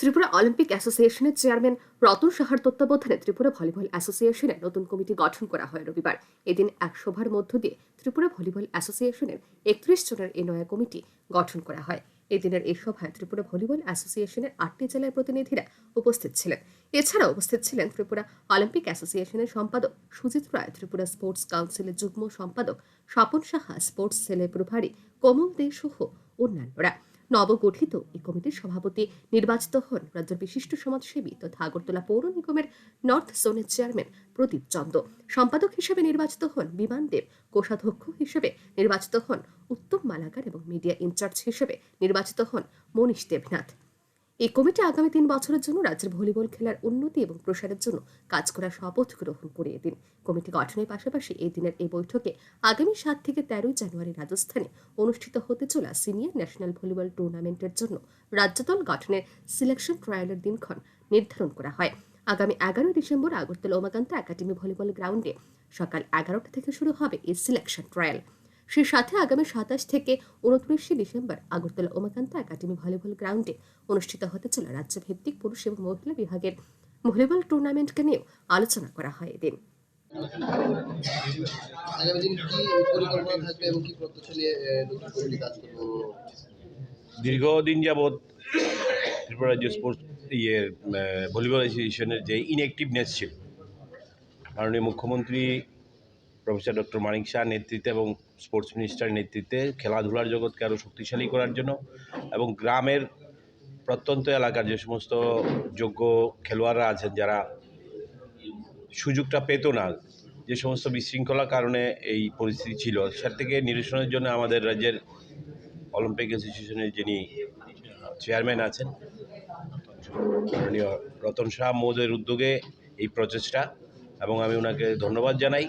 Tripura Olympic অ্যাসোসিয়েশনের chairman Ratan সাহার তত্ত্বাবধানে ত্রিপুরা ভলিবল অ্যাসোসিয়েশনের নতুন কমিটি গঠন করা হয় রবিবার। এদিন এক সভার মধ্য দিয়ে ত্রিপুরা ভলিবল অ্যাসোসিয়েশনের একত্রিশ জনের এই নয়া কমিটি গঠন করা হয়। এদিনের এই সভায় ত্রিপুরা ভলিবল অ্যাসোসিয়েশনের আটটি জেলার প্রতিনিধিরা উপস্থিত ছিলেন। এছাড়া উপস্থিত ছিলেন ত্রিপুরা অলিম্পিক অ্যাসোসিয়েশনের সম্পাদক সুজিত রায়, ত্রিপুরা স্পোর্টস কাউন্সিলের যুগ্ম সম্পাদক স্বপন সাহা, স্পোর্টস সেলের প্রভারী কমল দে সহ অন্যান্যরা। নবগঠিত এই কমিটির সভাপতি নির্বাচিত হন রাজ্যের বিশিষ্ট সমাজসেবী তথা আগরতলা পৌর নিগমের নর্থ জোনের চেয়ারম্যান প্রদীপ চন্দ সম্পাদক হিসেবে নির্বাচিত হন বিমান দেব, কোষাধ্যক্ষ হিসেবে নির্বাচিত হন উত্তম মালাকার এবং মিডিয়া ইনচার্জ হিসেবে নির্বাচিত হন মনীষ দেবনাথ। এই কমিটি আগামী তিন বছরের জন্য রাজ্যের ভলিবল খেলার উন্নতি এবং প্রসারের জন্য কাজ করার শপথ গ্রহণ করে এদিন কমিটি গঠনের পাশাপাশি এই দিনের এই বৈঠকে আগামী সাত থেকে তেরোই জানুয়ারি রাজস্থানে অনুষ্ঠিত হতে চলা সিনিয়র ন্যাশনাল ভলিবল টুর্নামেন্টের জন্য রাজ্যদল গঠনের সিলেকশন ট্রায়ালের দিনক্ষণ নির্ধারণ করা হয়। আগামী এগারোই December Agartala Umakanta academy volleyball গ্রাউন্ডে সকাল এগারোটা থেকে শুরু হবে এই সিলেকশন ট্রায়াল। সেই সাথে আগামী সাতাশ থেকে উনত্রিশে December Agartala Umakanta academy volleyball গ্রাউন্ডে অনুষ্ঠিত হতে চলা রাজ্যভিত্তিক পুরুষ এবং মহিলা বিভাগের ভলিবল টুর্নামেন্টকে নিয়েও আলোচনা করা হয় এদিন। আগামী দিন কি পরিকল্পনা থাকবে এবং কি প্রত্যাশা নিয়ে আহ, নতুন কমিটি কাজ করব? দীর্ঘদিন যাবৎ ত্রিপুরা রাজ্য স্পোর্টস ইয়ে ভলিবল অ্যাসোসিয়েশনের যে ইনঅ্যাক্টিভনেস ছিল মাননীয় মুখ্যমন্ত্রী প্রফেসর ডক্টর মানিক শাহ নেতৃত্বে এবং স্পোর্টস মিনিস্টারের নেতৃত্বে খেলাধুলার জগৎকে আরও শক্তিশালী করার জন্য এবং গ্রামের প্রত্যন্ত এলাকার যে সমস্ত যোগ্য খেলোয়াড়রা আছেন যারা সুযোগটা পেত না, যে সমস্ত বিশৃঙ্খলার কারণে এই পরিস্থিতি ছিল, সেটা থেকে নিরসনের জন্য আমাদের রাজ্যের অলিম্পিক অ্যাসোসিয়েশনের যিনি চেয়ারম্যান আছেন রতন শাহ মহোদয়ের উদ্যোগে এই প্রচেষ্টা এবং আমি ওনাকে ধন্যবাদ জানাই।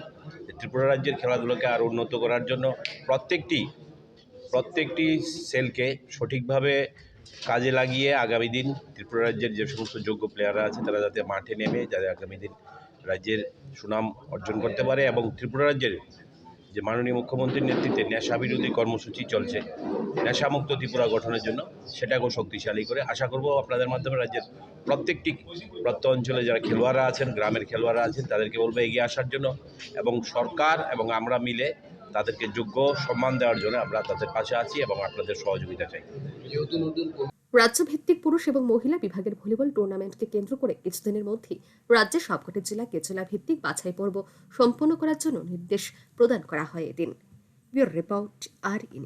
ত্রিপুরা রাজ্যের খেলাধুলাকে আরও উন্নত করার জন্য প্রত্যেকটি প্রত্যেকটি সেলকে সঠিকভাবে কাজে লাগিয়ে আগামী দিন ত্রিপুরা রাজ্যের যে সমস্ত যোগ্য প্লেয়াররা আছে তারা যাতে মাঠে নেমে, যাতে আগামী দিন রাজ্যের সুনাম অর্জন করতে পারে এবং ত্রিপুরা রাজ্যের যে মাননীয় মুখ্যমন্ত্রীর নেতৃত্বে নেশা বিরোধী কর্মসূচি চলছে। নেশামুক্ত ত্রিপুরা গঠনের জন্য সেটাকেও শক্তিশালী করে আশা করব আপনাদের মাধ্যমে রাজ্যের প্রত্যেকটি প্রত্য অঞ্চলে যারা খেলোয়াড়রা আছেন, গ্রামের খেলোয়াড়রা আছেন, তাদেরকে বলব এগিয়ে আসার জন্য এবং সরকার এবং আমরা মিলে তাদেরকে যোগ্য সম্মান দেওয়ার জন্য আমরা তাদের পাশে আছি এবং আপনাদের সহযোগিতা চাই। রাজ্যভিত্তিক পুরুষ এবং মহিলা বিভাগের ভলিবল টুর্নামেন্টকে কেন্দ্র করে কিছুদিনের মধ্যেই রাজ্যের সবকটি জেলাকে জেলা ভিত্তিক বাছাই পর্ব সম্পন্ন করার জন্য নির্দেশ প্রদান করা হয় এদিন। রিপোর্ট আর ই